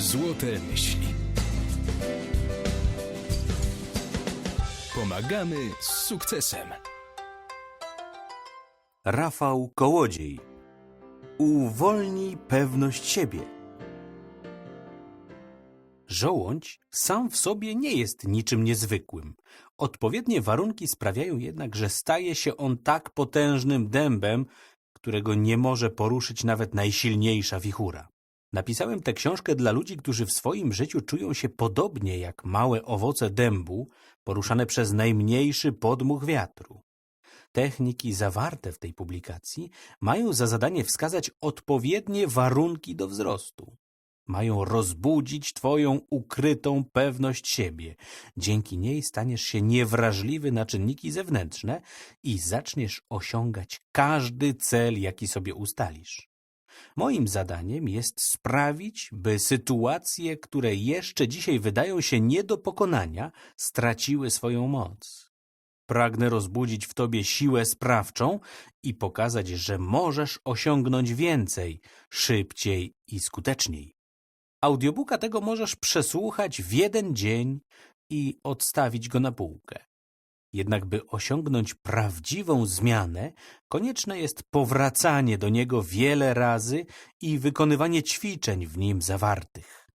Złote myśli. Pomagamy z sukcesem. Rafał Kołodziej. Uwolnij pewność siebie. Żołądź sam w sobie nie jest niczym niezwykłym. Odpowiednie warunki sprawiają jednak, że staje się on tak potężnym dębem, którego nie może poruszyć nawet najsilniejsza wichura. Napisałem tę książkę dla ludzi, którzy w swoim życiu czują się podobnie jak małe owoce dębu, poruszane przez najmniejszy podmuch wiatru. Techniki zawarte w tej publikacji mają za zadanie wskazać odpowiednie warunki do wzrostu. Mają rozbudzić Twoją ukrytą pewność siebie. Dzięki niej staniesz się niewrażliwy na czynniki zewnętrzne i zaczniesz osiągać każdy cel, jaki sobie ustalisz. Moim zadaniem jest sprawić, by sytuacje, które jeszcze dzisiaj wydają się nie do pokonania, straciły swoją moc. Pragnę rozbudzić w tobie siłę sprawczą i pokazać, że możesz osiągnąć więcej, szybciej i skuteczniej. Audiobooka tego możesz przesłuchać w jeden dzień i odstawić go na półkę. Jednak by osiągnąć prawdziwą zmianę, konieczne jest powracanie do niego wiele razy i wykonywanie ćwiczeń w nim zawartych.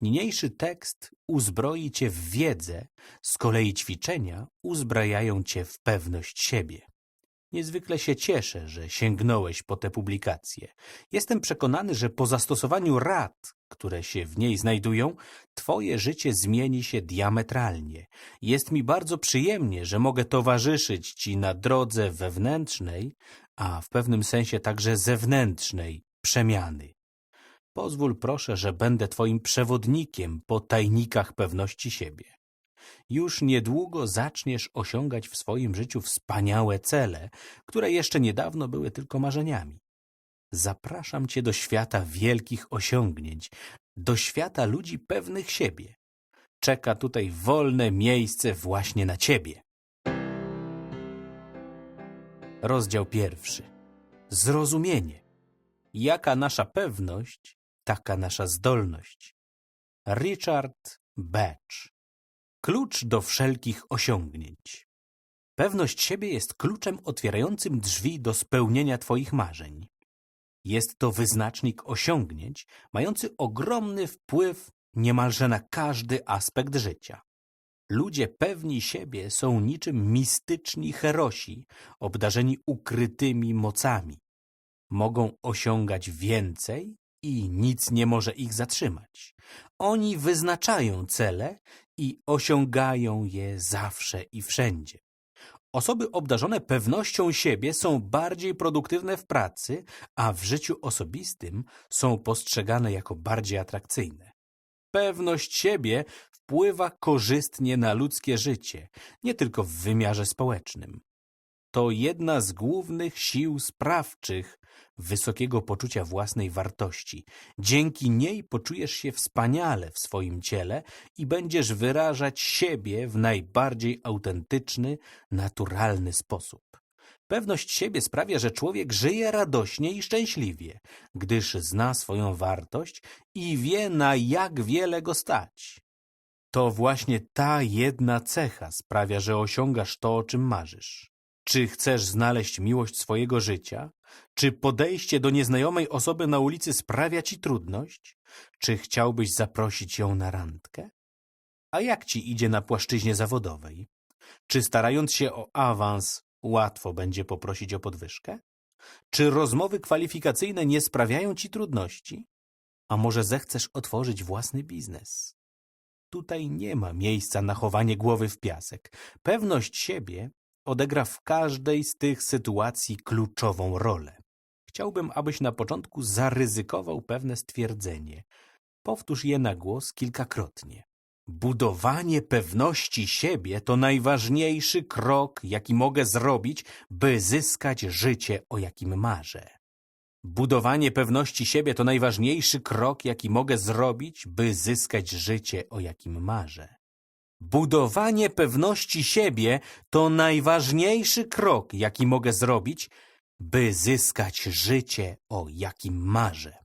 Niniejszy tekst uzbroi cię w wiedzę, z kolei ćwiczenia uzbrajają cię w pewność siebie. Niezwykle się cieszę, że sięgnąłeś po tę publikację. Jestem przekonany, że po zastosowaniu rad, które się w niej znajdują, twoje życie zmieni się diametralnie. Jest mi bardzo przyjemnie, że mogę towarzyszyć ci na drodze wewnętrznej, a w pewnym sensie także zewnętrznej przemiany. Pozwól proszę, że będę Twoim przewodnikiem po tajnikach pewności siebie. Już niedługo zaczniesz osiągać w swoim życiu wspaniałe cele, które jeszcze niedawno były tylko marzeniami. Zapraszam Cię do świata wielkich osiągnięć, do świata ludzi pewnych siebie. Czeka tutaj wolne miejsce właśnie na Ciebie. Rozdział pierwszy. Zrozumienie. Jaka nasza pewność, taka nasza zdolność. Richard Batch. Klucz do wszelkich osiągnięć. Pewność siebie jest kluczem otwierającym drzwi do spełnienia Twoich marzeń. Jest to wyznacznik osiągnięć, mający ogromny wpływ niemalże na każdy aspekt życia. Ludzie pewni siebie są niczym mistyczni herosi, obdarzeni ukrytymi mocami. Mogą osiągać więcej i nic nie może ich zatrzymać. Oni wyznaczają cele i osiągają je zawsze i wszędzie. Osoby obdarzone pewnością siebie są bardziej produktywne w pracy, a w życiu osobistym są postrzegane jako bardziej atrakcyjne. Pewność siebie wpływa korzystnie na ludzkie życie, nie tylko w wymiarze społecznym. To jedna z głównych sił sprawczych wysokiego poczucia własnej wartości. Dzięki niej poczujesz się wspaniale w swoim ciele i będziesz wyrażać siebie w najbardziej autentyczny, naturalny sposób. Pewność siebie sprawia, że człowiek żyje radośnie i szczęśliwie, gdyż zna swoją wartość i wie, na jak wiele go stać. To właśnie ta jedna cecha sprawia, że osiągasz to, o czym marzysz. Czy chcesz znaleźć miłość swojego życia? Czy podejście do nieznajomej osoby na ulicy sprawia ci trudność? Czy chciałbyś zaprosić ją na randkę? A jak ci idzie na płaszczyźnie zawodowej? Czy starając się o awans łatwo będzie poprosić o podwyżkę? Czy rozmowy kwalifikacyjne nie sprawiają ci trudności? A może zechcesz otworzyć własny biznes? Tutaj nie ma miejsca na chowanie głowy w piasek. Pewność siebie odegra w każdej z tych sytuacji kluczową rolę. Chciałbym, abyś na początku zaryzykował pewne stwierdzenie. Powtórz je na głos kilkakrotnie. Budowanie pewności siebie to najważniejszy krok, jaki mogę zrobić, by zyskać życie, o jakim marzę. Budowanie pewności siebie to najważniejszy krok, jaki mogę zrobić, by zyskać życie, o jakim marzę. Budowanie pewności siebie to najważniejszy krok, jaki mogę zrobić, by zyskać życie, o jakim marzę.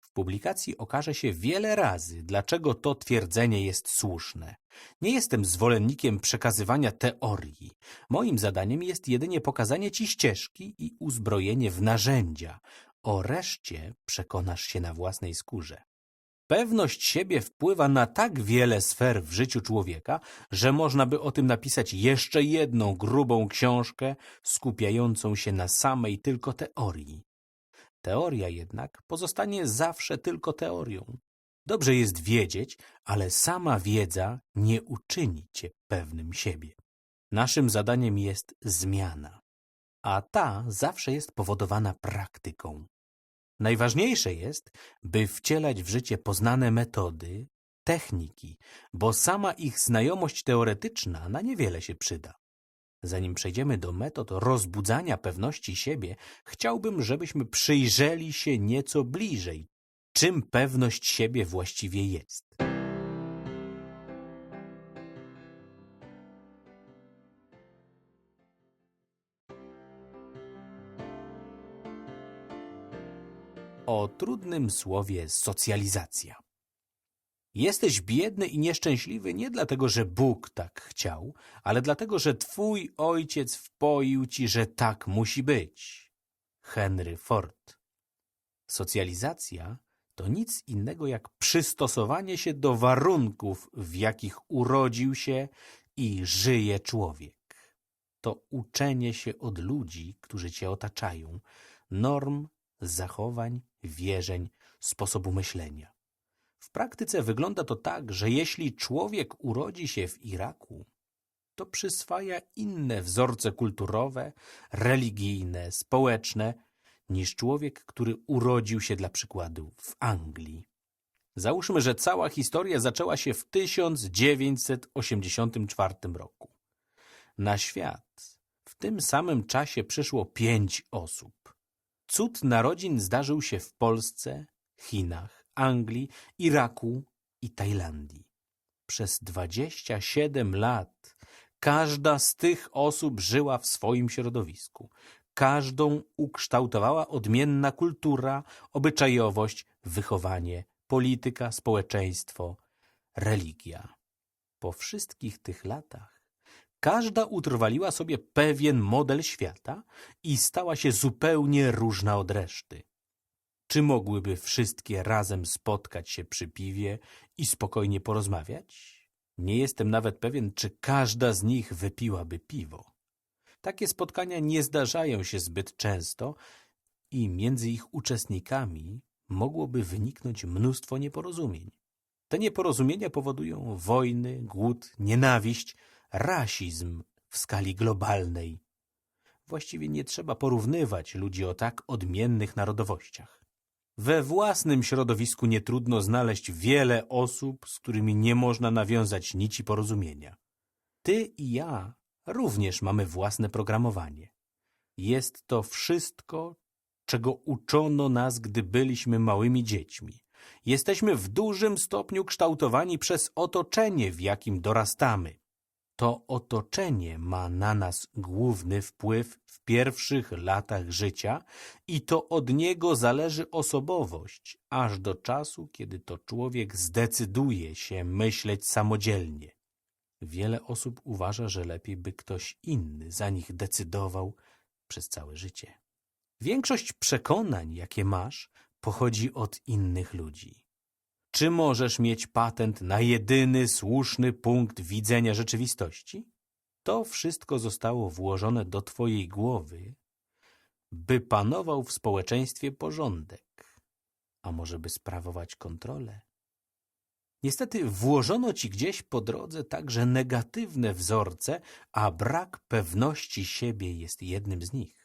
W publikacji okaże się wiele razy, dlaczego to twierdzenie jest słuszne. Nie jestem zwolennikiem przekazywania teorii. Moim zadaniem jest jedynie pokazanie ci ścieżki i uzbrojenie w narzędzia. O reszcie przekonasz się na własnej skórze. Pewność siebie wpływa na tak wiele sfer w życiu człowieka, że można by o tym napisać jeszcze jedną grubą książkę skupiającą się na samej tylko teorii. Teoria jednak pozostanie zawsze tylko teorią. Dobrze jest wiedzieć, ale sama wiedza nie uczyni cię pewnym siebie. Naszym zadaniem jest zmiana, a ta zawsze jest powodowana praktyką. Najważniejsze jest, by wcielać w życie poznane metody, techniki, bo sama ich znajomość teoretyczna na niewiele się przyda. Zanim przejdziemy do metod rozbudzania pewności siebie, chciałbym, żebyśmy przyjrzeli się nieco bliżej, czym pewność siebie właściwie jest. O trudnym słowie socjalizacja. Jesteś biedny i nieszczęśliwy nie dlatego, że Bóg tak chciał, ale dlatego, że twój ojciec wpoił ci, że tak musi być. Henry Ford. Socjalizacja to nic innego jak przystosowanie się do warunków, w jakich urodził się i żyje człowiek. To uczenie się od ludzi, którzy cię otaczają, norm, zachowań, wierzeń, sposobu myślenia. W praktyce wygląda to tak, że jeśli człowiek urodzi się w Iraku, to przyswaja inne wzorce kulturowe, religijne, społeczne niż człowiek, który urodził się dla przykładu w Anglii. Załóżmy, że cała historia zaczęła się w 1984 roku. Na świat w tym samym czasie przyszło pięć osób. Cud narodzin zdarzył się w Polsce, Chinach, Anglii, Iraku i Tajlandii. Przez 27 lat każda z tych osób żyła w swoim środowisku. Każdą ukształtowała odmienna kultura, obyczajowość, wychowanie, polityka, społeczeństwo, religia. Po wszystkich tych latach każda utrwaliła sobie pewien model świata i stała się zupełnie różna od reszty. Czy mogłyby wszystkie razem spotkać się przy piwie i spokojnie porozmawiać? Nie jestem nawet pewien, czy każda z nich wypiłaby piwo. Takie spotkania nie zdarzają się zbyt często i między ich uczestnikami mogłoby wyniknąć mnóstwo nieporozumień. Te nieporozumienia powodują wojny, głód, nienawiść, rasizm w skali globalnej. Właściwie nie trzeba porównywać ludzi o tak odmiennych narodowościach. We własnym środowisku nie trudno znaleźć wiele osób, z którymi nie można nawiązać nici porozumienia. Ty i ja również mamy własne programowanie. Jest to wszystko, czego uczono nas, gdy byliśmy małymi dziećmi. Jesteśmy w dużym stopniu kształtowani przez otoczenie, w jakim dorastamy. To otoczenie ma na nas główny wpływ w pierwszych latach życia i to od niego zależy osobowość, aż do czasu, kiedy to człowiek zdecyduje się myśleć samodzielnie. Wiele osób uważa, że lepiej by ktoś inny za nich decydował przez całe życie. Większość przekonań, jakie masz, pochodzi od innych ludzi. Czy możesz mieć patent na jedyny słuszny punkt widzenia rzeczywistości? To wszystko zostało włożone do twojej głowy, by panował w społeczeństwie porządek, a może by sprawować kontrolę? Niestety włożono ci gdzieś po drodze także negatywne wzorce, a brak pewności siebie jest jednym z nich.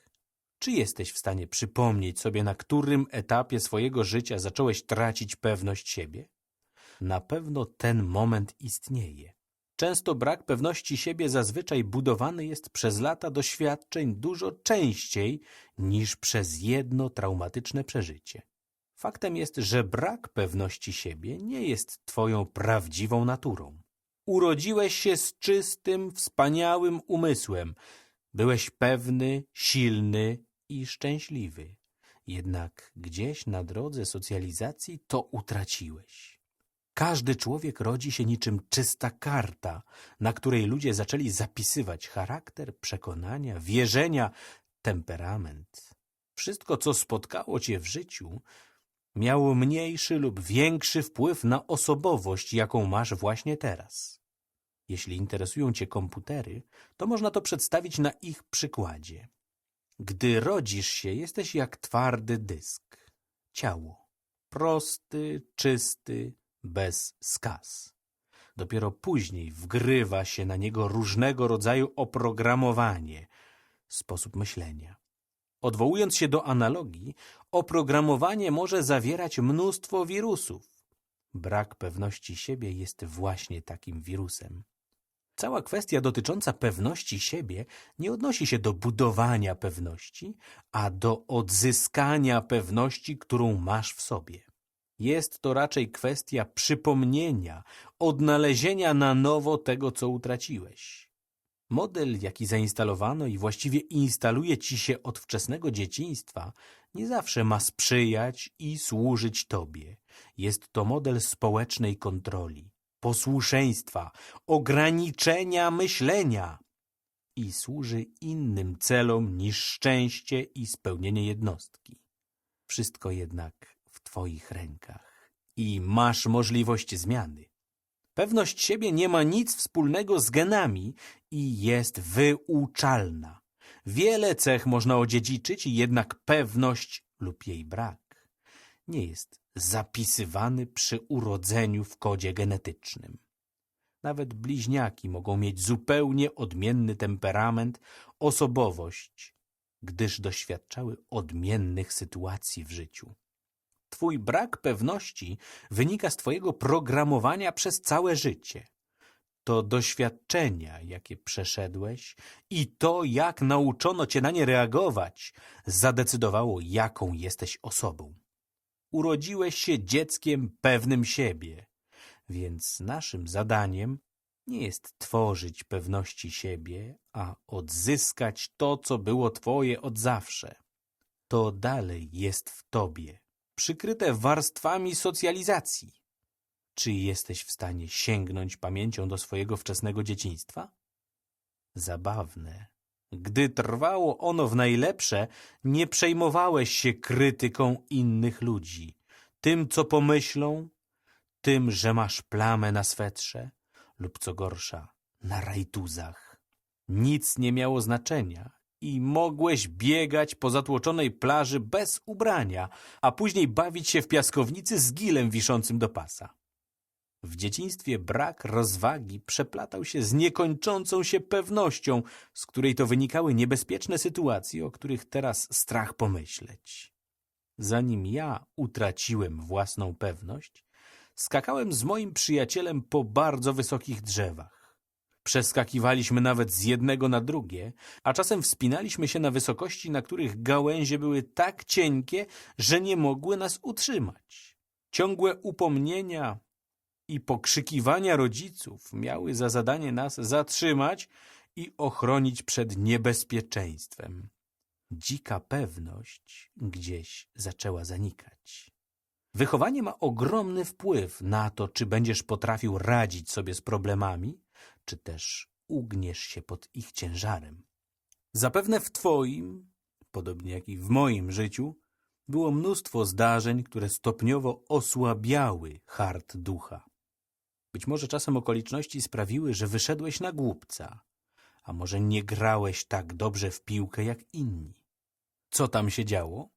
Czy jesteś w stanie przypomnieć sobie, na którym etapie swojego życia zacząłeś tracić pewność siebie? Na pewno ten moment istnieje. Często brak pewności siebie zazwyczaj budowany jest przez lata doświadczeń dużo częściej niż przez jedno traumatyczne przeżycie. Faktem jest, że brak pewności siebie nie jest twoją prawdziwą naturą. Urodziłeś się z czystym, wspaniałym umysłem. Byłeś pewny, silny i szczęśliwy. Jednak gdzieś na drodze socjalizacji to utraciłeś. Każdy człowiek rodzi się niczym czysta karta, na której ludzie zaczęli zapisywać charakter, przekonania, wierzenia, temperament. Wszystko, co spotkało cię w życiu, miało mniejszy lub większy wpływ na osobowość, jaką masz właśnie teraz. Jeśli interesują cię komputery, to można to przedstawić na ich przykładzie. Gdy rodzisz się, jesteś jak twardy dysk. Ciało. Prosty, czysty, bez skaz. Dopiero później wgrywa się na niego różnego rodzaju oprogramowanie, sposób myślenia. Odwołując się do analogii, oprogramowanie może zawierać mnóstwo wirusów. Brak pewności siebie jest właśnie takim wirusem. Cała kwestia dotycząca pewności siebie nie odnosi się do budowania pewności, a do odzyskania pewności, którą masz w sobie. Jest to raczej kwestia przypomnienia, odnalezienia na nowo tego, co utraciłeś. Model, jaki zainstalowano i właściwie instaluje ci się od wczesnego dzieciństwa, nie zawsze ma sprzyjać i służyć tobie. Jest to model społecznej kontroli, posłuszeństwa, ograniczenia myślenia i służy innym celom niż szczęście i spełnienie jednostki. Wszystko jednak w twoich rękach i masz możliwość zmiany. Pewność siebie nie ma nic wspólnego z genami i jest wyuczalna. Wiele cech można odziedziczyć, jednak pewność lub jej brak nie jest zapisywany przy urodzeniu w kodzie genetycznym. Nawet bliźniaki mogą mieć zupełnie odmienny temperament, osobowość, gdyż doświadczały odmiennych sytuacji w życiu. Twój brak pewności wynika z Twojego programowania przez całe życie. To doświadczenia, jakie przeszedłeś i to, jak nauczono Cię na nie reagować, zadecydowało, jaką jesteś osobą. Urodziłeś się dzieckiem pewnym siebie, więc naszym zadaniem nie jest tworzyć pewności siebie, a odzyskać to, co było Twoje od zawsze. To dalej jest w Tobie przykryte warstwami socjalizacji. Czy jesteś w stanie sięgnąć pamięcią do swojego wczesnego dzieciństwa? Zabawne. Gdy trwało ono w najlepsze, nie przejmowałeś się krytyką innych ludzi, tym, co pomyślą, tym, że masz plamę na swetrze lub, co gorsza, na rajtuzach. Nic nie miało znaczenia i mogłeś biegać po zatłoczonej plaży bez ubrania, a później bawić się w piaskownicy z gilem wiszącym do pasa. W dzieciństwie brak rozwagi przeplatał się z niekończącą się pewnością, z której to wynikały niebezpieczne sytuacje, o których teraz strach pomyśleć. Zanim ja utraciłem własną pewność, skakałem z moim przyjacielem po bardzo wysokich drzewach. Przeskakiwaliśmy nawet z jednego na drugie, a czasem wspinaliśmy się na wysokości, na których gałęzie były tak cienkie, że nie mogły nas utrzymać. Ciągłe upomnienia i pokrzykiwania rodziców miały za zadanie nas zatrzymać i ochronić przed niebezpieczeństwem. Dzika pewność gdzieś zaczęła zanikać. Wychowanie ma ogromny wpływ na to, czy będziesz potrafił radzić sobie z problemami, czy też ugniesz się pod ich ciężarem. Zapewne w Twoim, podobnie jak i w moim życiu, było mnóstwo zdarzeń, które stopniowo osłabiały hart ducha. Być może czasem okoliczności sprawiły, że wyszedłeś na głupca, a może nie grałeś tak dobrze w piłkę jak inni. Co tam się działo?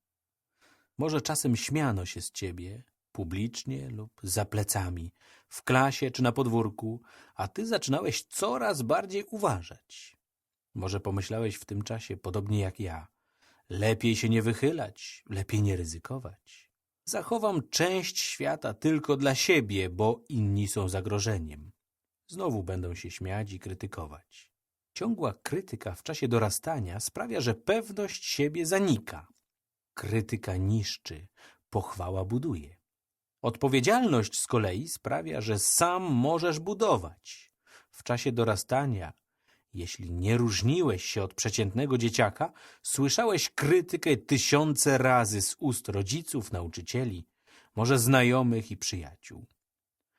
Może czasem śmiano się z ciebie, publicznie lub za plecami, w klasie czy na podwórku, a ty zaczynałeś coraz bardziej uważać. Może pomyślałeś w tym czasie, podobnie jak ja, lepiej się nie wychylać, lepiej nie ryzykować. Zachowam część świata tylko dla siebie, bo inni są zagrożeniem. Znowu będą się śmiać i krytykować. Ciągła krytyka w czasie dorastania sprawia, że pewność siebie zanika. Krytyka niszczy, pochwała buduje. Odpowiedzialność z kolei sprawia, że sam możesz budować. W czasie dorastania Jeśli nie różniłeś się od przeciętnego dzieciaka, słyszałeś krytykę tysiące razy z ust rodziców, nauczycieli, może znajomych i przyjaciół.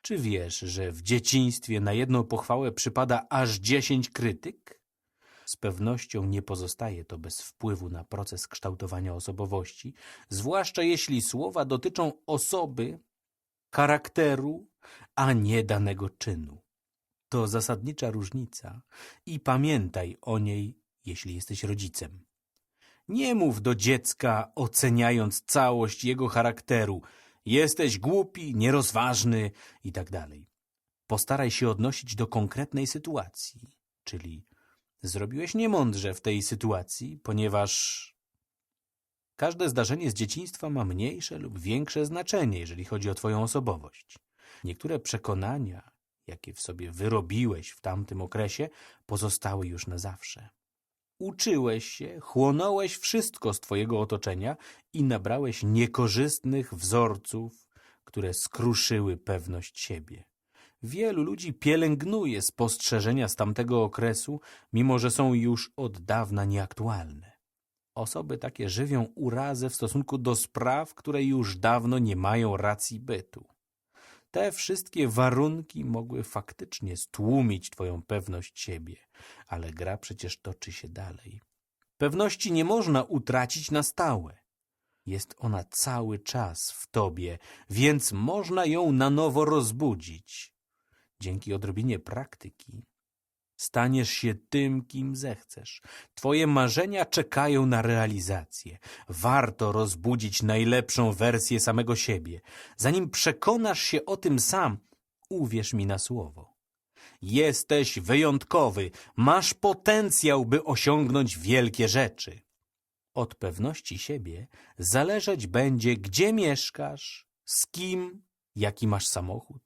Czy wiesz, że w dzieciństwie na jedną pochwałę przypada aż dziesięć krytyk? Z pewnością nie pozostaje to bez wpływu na proces kształtowania osobowości, zwłaszcza jeśli słowa dotyczą osoby, charakteru, a nie danego czynu. To zasadnicza różnica i pamiętaj o niej, jeśli jesteś rodzicem. Nie mów do dziecka, oceniając całość jego charakteru, jesteś głupi, nierozważny i tak. Postaraj się odnosić do konkretnej sytuacji, czyli zrobiłeś niemądrze w tej sytuacji, ponieważ każde zdarzenie z dzieciństwa ma mniejsze lub większe znaczenie, jeżeli chodzi o Twoją osobowość. Niektóre przekonania, jakie w sobie wyrobiłeś w tamtym okresie, pozostały już na zawsze. Uczyłeś się, chłonąłeś wszystko z Twojego otoczenia i nabrałeś niekorzystnych wzorców, które skruszyły pewność siebie. Wielu ludzi pielęgnuje spostrzeżenia z tamtego okresu, mimo że są już od dawna nieaktualne. Osoby takie żywią urazę w stosunku do spraw, które już dawno nie mają racji bytu. Te wszystkie warunki mogły faktycznie stłumić twoją pewność siebie, ale gra przecież toczy się dalej. Pewności nie można utracić na stałe. Jest ona cały czas w tobie, więc można ją na nowo rozbudzić. Dzięki odrobinie praktyki staniesz się tym, kim zechcesz. Twoje marzenia czekają na realizację. Warto rozbudzić najlepszą wersję samego siebie. Zanim przekonasz się o tym sam, uwierz mi na słowo. Jesteś wyjątkowy, masz potencjał, by osiągnąć wielkie rzeczy. Od pewności siebie zależeć będzie, gdzie mieszkasz, z kim, jaki masz samochód,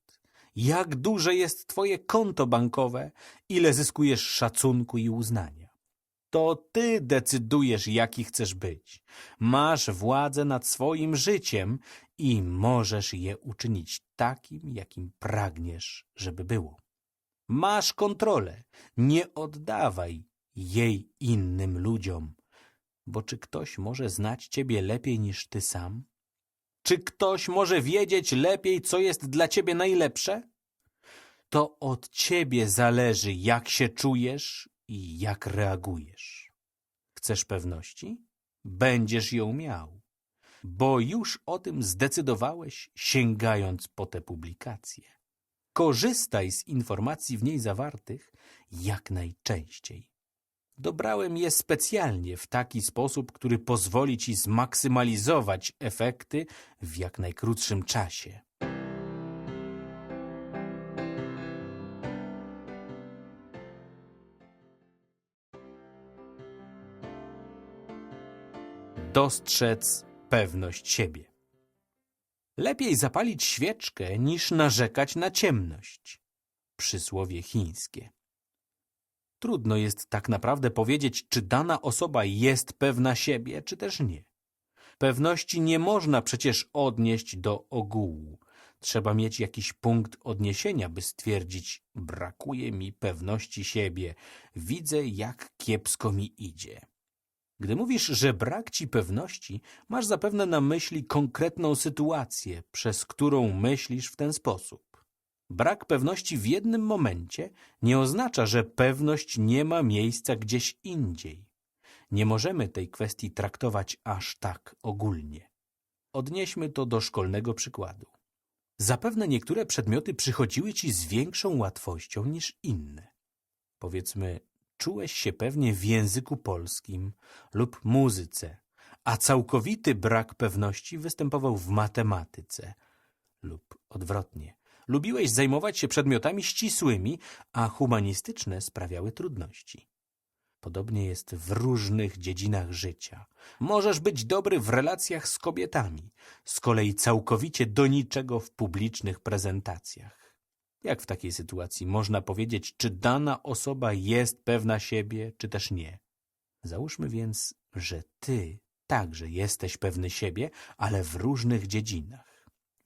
jak duże jest twoje konto bankowe, ile zyskujesz szacunku i uznania. To ty decydujesz, jaki chcesz być. Masz władzę nad swoim życiem i możesz je uczynić takim, jakim pragniesz, żeby było. Masz kontrolę. Nie oddawaj jej innym ludziom. Bo czy ktoś może znać ciebie lepiej niż ty sam? Czy ktoś może wiedzieć lepiej, co jest dla ciebie najlepsze? To od ciebie zależy, jak się czujesz i jak reagujesz. Chcesz pewności? Będziesz ją miał, bo już o tym zdecydowałeś, sięgając po te publikacje. Korzystaj z informacji w niej zawartych jak najczęściej. Dobrałem je specjalnie w taki sposób, który pozwoli ci zmaksymalizować efekty w jak najkrótszym czasie. Dostrzec pewność siebie. Lepiej zapalić świeczkę niż narzekać na ciemność. Przysłowie chińskie. Trudno jest tak naprawdę powiedzieć, czy dana osoba jest pewna siebie, czy też nie. Pewności nie można przecież odnieść do ogółu. Trzeba mieć jakiś punkt odniesienia, by stwierdzić, brakuje mi pewności siebie, widzę, jak kiepsko mi idzie. Gdy mówisz, że brak ci pewności, masz zapewne na myśli konkretną sytuację, przez którą myślisz w ten sposób. Brak pewności w jednym momencie nie oznacza, że pewność nie ma miejsca gdzieś indziej. Nie możemy tej kwestii traktować aż tak ogólnie. Odnieśmy to do szkolnego przykładu. Zapewne niektóre przedmioty przychodziły ci z większą łatwością niż inne. Powiedzmy, czułeś się pewnie w języku polskim lub muzyce, a całkowity brak pewności występował w matematyce lub odwrotnie. Lubiłeś zajmować się przedmiotami ścisłymi, a humanistyczne sprawiały trudności. Podobnie jest w różnych dziedzinach życia. Możesz być dobry w relacjach z kobietami, z kolei całkowicie do niczego w publicznych prezentacjach. Jak w takiej sytuacji można powiedzieć, czy dana osoba jest pewna siebie, czy też nie? Załóżmy więc, że ty także jesteś pewny siebie, ale w różnych dziedzinach.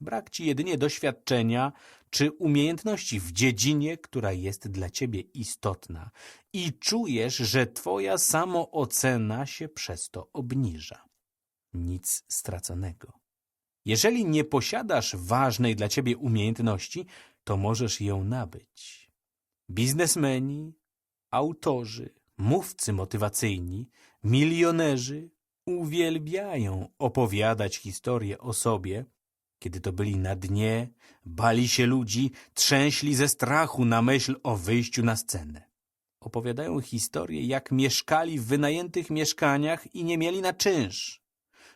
Brak ci jedynie doświadczenia czy umiejętności w dziedzinie, która jest dla ciebie istotna i czujesz, że twoja samoocena się przez to obniża. Nic straconego. Jeżeli nie posiadasz ważnej dla ciebie umiejętności, to możesz ją nabyć. Biznesmeni, autorzy, mówcy motywacyjni, milionerzy uwielbiają opowiadać historię o sobie, kiedy to byli na dnie, bali się ludzi, trzęśli ze strachu na myśl o wyjściu na scenę. Opowiadają historię, jak mieszkali w wynajętych mieszkaniach i nie mieli na czynsz.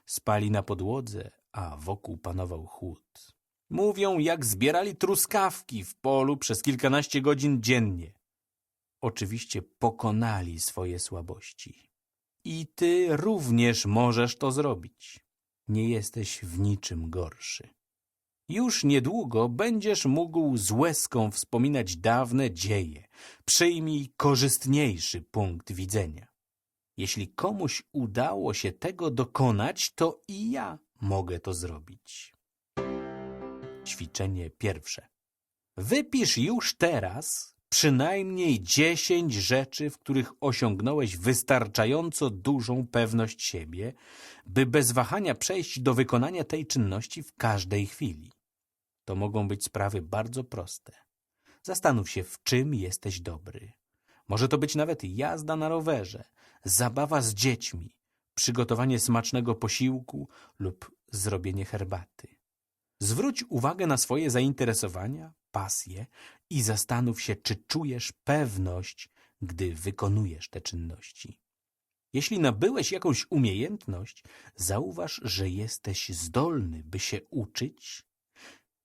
Spali na podłodze, a wokół panował chłód. Mówią, jak zbierali truskawki w polu przez kilkanaście godzin dziennie. Oczywiście pokonali swoje słabości. I ty również możesz to zrobić. Nie jesteś w niczym gorszy. Już niedługo będziesz mógł z łezką wspominać dawne dzieje. Przyjmij korzystniejszy punkt widzenia. Jeśli komuś udało się tego dokonać, to i ja mogę to zrobić. Ćwiczenie pierwsze. Wypisz już teraz przynajmniej dziesięć rzeczy, w których osiągnąłeś wystarczająco dużą pewność siebie, by bez wahania przejść do wykonania tej czynności w każdej chwili. To mogą być sprawy bardzo proste. Zastanów się, w czym jesteś dobry. Może to być nawet jazda na rowerze, zabawa z dziećmi, przygotowanie smacznego posiłku lub zrobienie herbaty. Zwróć uwagę na swoje zainteresowania, pasje i zastanów się, czy czujesz pewność, gdy wykonujesz te czynności. Jeśli nabyłeś jakąś umiejętność, zauważ, że jesteś zdolny, by się uczyć,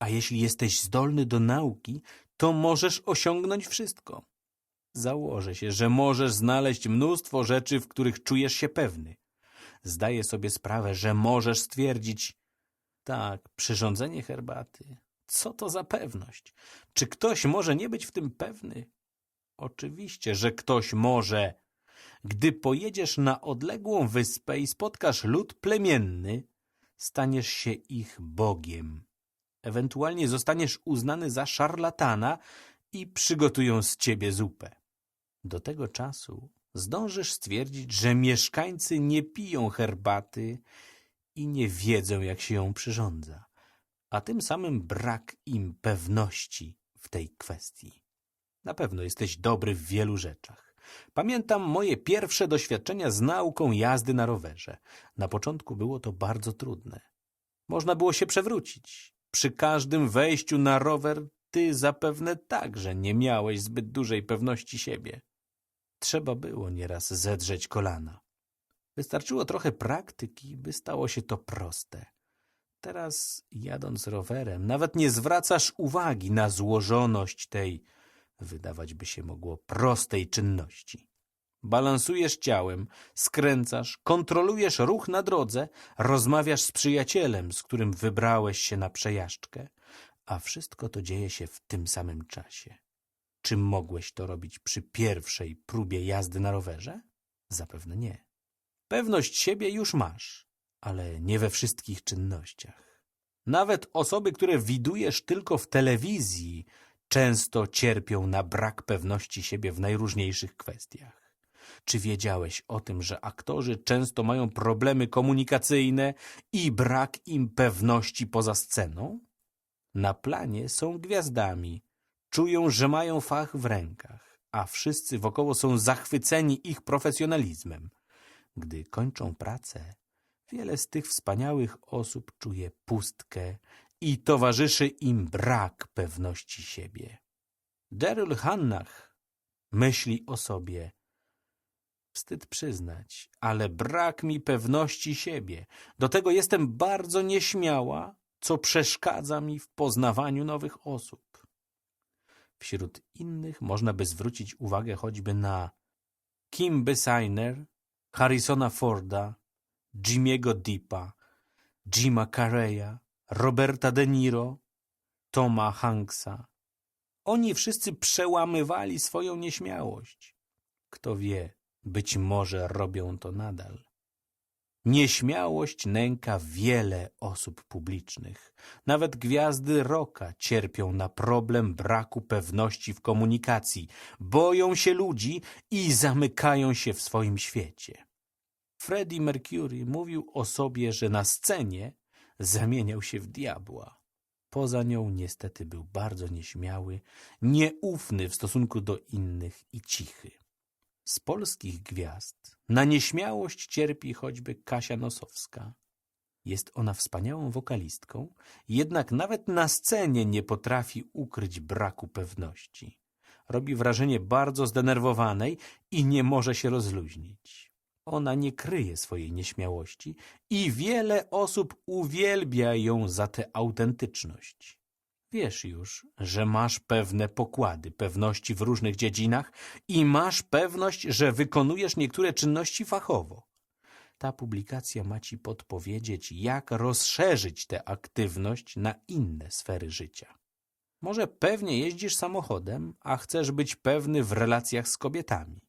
a jeśli jesteś zdolny do nauki, to możesz osiągnąć wszystko. Założę się, że możesz znaleźć mnóstwo rzeczy, w których czujesz się pewny. Zdaję sobie sprawę, że możesz stwierdzić, tak, przyrządzenie herbaty. Co to za pewność? Czy ktoś może nie być w tym pewny? Oczywiście, że ktoś może. Gdy pojedziesz na odległą wyspę i spotkasz lud plemienny, staniesz się ich bogiem. Ewentualnie zostaniesz uznany za szarlatana i przygotują z ciebie zupę. Do tego czasu zdążysz stwierdzić, że mieszkańcy nie piją herbaty i nie wiedzą, jak się ją przyrządza, a tym samym brak im pewności w tej kwestii. Na pewno jesteś dobry w wielu rzeczach. Pamiętam moje pierwsze doświadczenia z nauką jazdy na rowerze. Na początku było to bardzo trudne. Można było się przewrócić. Przy każdym wejściu na rower ty zapewne także nie miałeś zbyt dużej pewności siebie. Trzeba było nieraz zedrzeć kolana. Wystarczyło trochę praktyki, by stało się to proste. Teraz, jadąc rowerem, nawet nie zwracasz uwagi na złożoność tej, wydawać by się mogło, prostej czynności. Balansujesz ciałem, skręcasz, kontrolujesz ruch na drodze, rozmawiasz z przyjacielem, z którym wybrałeś się na przejażdżkę, a wszystko to dzieje się w tym samym czasie. Czy mogłeś to robić przy pierwszej próbie jazdy na rowerze? Zapewne nie. Pewność siebie już masz, ale nie we wszystkich czynnościach. Nawet osoby, które widujesz tylko w telewizji, często cierpią na brak pewności siebie w najróżniejszych kwestiach. Czy wiedziałeś o tym, że aktorzy często mają problemy komunikacyjne i brak im pewności poza sceną? Na planie są gwiazdami, czują, że mają fach w rękach, a wszyscy wokoło są zachwyceni ich profesjonalizmem. Gdy kończą pracę, wiele z tych wspaniałych osób czuje pustkę i towarzyszy im brak pewności siebie. Daryl Hannah myśli o sobie. Wstyd przyznać, ale brak mi pewności siebie. Do tego jestem bardzo nieśmiała, co przeszkadza mi w poznawaniu nowych osób. Wśród innych można by zwrócić uwagę choćby na Kim Besiiner, Harrisona Forda, Jimmy'ego Deepa, Jima Carreya, Roberta De Niro, Toma Hanksa. Oni wszyscy przełamywali swoją nieśmiałość. Kto wie, być może robią to nadal. Nieśmiałość nęka wiele osób publicznych. Nawet gwiazdy rocka cierpią na problem braku pewności w komunikacji, boją się ludzi i zamykają się w swoim świecie. Freddie Mercury mówił o sobie, że na scenie zamieniał się w diabła. Poza nią niestety był bardzo nieśmiały, nieufny w stosunku do innych i cichy. Z polskich gwiazd na nieśmiałość cierpi choćby Kasia Nosowska. Jest ona wspaniałą wokalistką, jednak nawet na scenie nie potrafi ukryć braku pewności. Robi wrażenie bardzo zdenerwowanej i nie może się rozluźnić. Ona nie kryje swojej nieśmiałości i wiele osób uwielbia ją za tę autentyczność. Wiesz już, że masz pewne pokłady pewności w różnych dziedzinach i masz pewność, że wykonujesz niektóre czynności fachowo. Ta publikacja ma ci podpowiedzieć, jak rozszerzyć tę aktywność na inne sfery życia. Może pewnie jeździsz samochodem, a chcesz być pewny w relacjach z kobietami.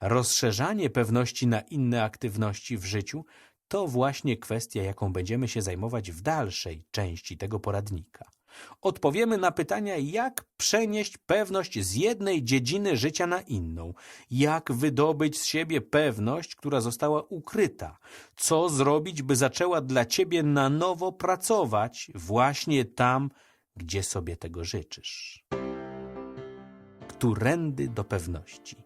Rozszerzanie pewności na inne aktywności w życiu to właśnie kwestia, jaką będziemy się zajmować w dalszej części tego poradnika. Odpowiemy na pytania, jak przenieść pewność z jednej dziedziny życia na inną, jak wydobyć z siebie pewność, która została ukryta, co zrobić, by zaczęła dla ciebie na nowo pracować właśnie tam, gdzie sobie tego życzysz. Którędy do pewności.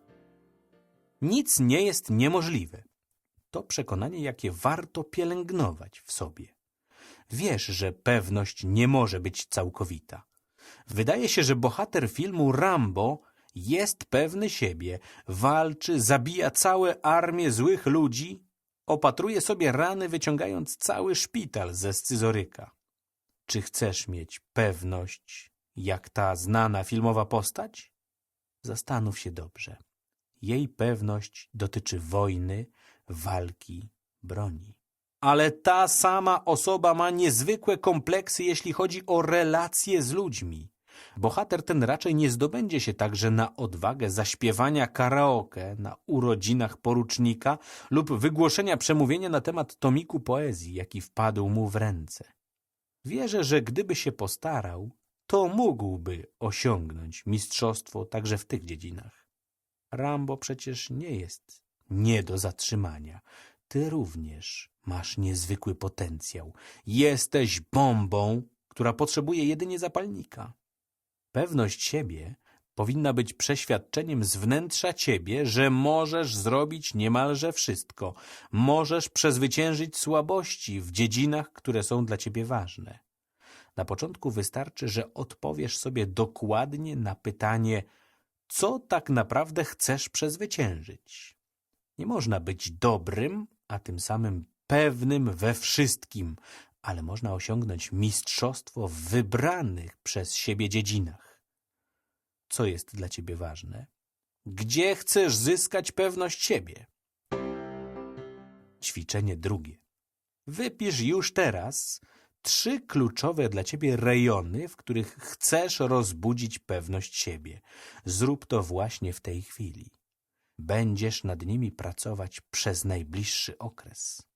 Nic nie jest niemożliwe. To przekonanie, jakie warto pielęgnować w sobie. Wiesz, że pewność nie może być całkowita. Wydaje się, że bohater filmu Rambo jest pewny siebie, walczy, zabija całe armię złych ludzi, opatruje sobie rany, wyciągając cały szpital ze scyzoryka. Czy chcesz mieć pewność, jak ta znana filmowa postać? Zastanów się dobrze. Jej pewność dotyczy wojny, walki, broni. Ale ta sama osoba ma niezwykłe kompleksy, jeśli chodzi o relacje z ludźmi. Bohater ten raczej nie zdobędzie się także na odwagę zaśpiewania karaoke na urodzinach porucznika lub wygłoszenia przemówienia na temat tomiku poezji, jaki wpadł mu w ręce. Wierzę, że gdyby się postarał, to mógłby osiągnąć mistrzostwo także w tych dziedzinach. Rambo przecież nie jest nie do zatrzymania. Ty również masz niezwykły potencjał. Jesteś bombą, która potrzebuje jedynie zapalnika. Pewność siebie powinna być przeświadczeniem z wnętrza ciebie, że możesz zrobić niemalże wszystko. Możesz przezwyciężyć słabości w dziedzinach, które są dla ciebie ważne. Na początku wystarczy, że odpowiesz sobie dokładnie na pytanie, co tak naprawdę chcesz przezwyciężyć. Nie można być dobrym, a tym samym pewnym we wszystkim, ale można osiągnąć mistrzostwo w wybranych przez siebie dziedzinach. Co jest dla ciebie ważne? Gdzie chcesz zyskać pewność siebie? Ćwiczenie drugie. Wypisz już teraz trzy kluczowe dla ciebie rejony, w których chcesz rozbudzić pewność siebie. Zrób to właśnie w tej chwili. Będziesz nad nimi pracować przez najbliższy okres.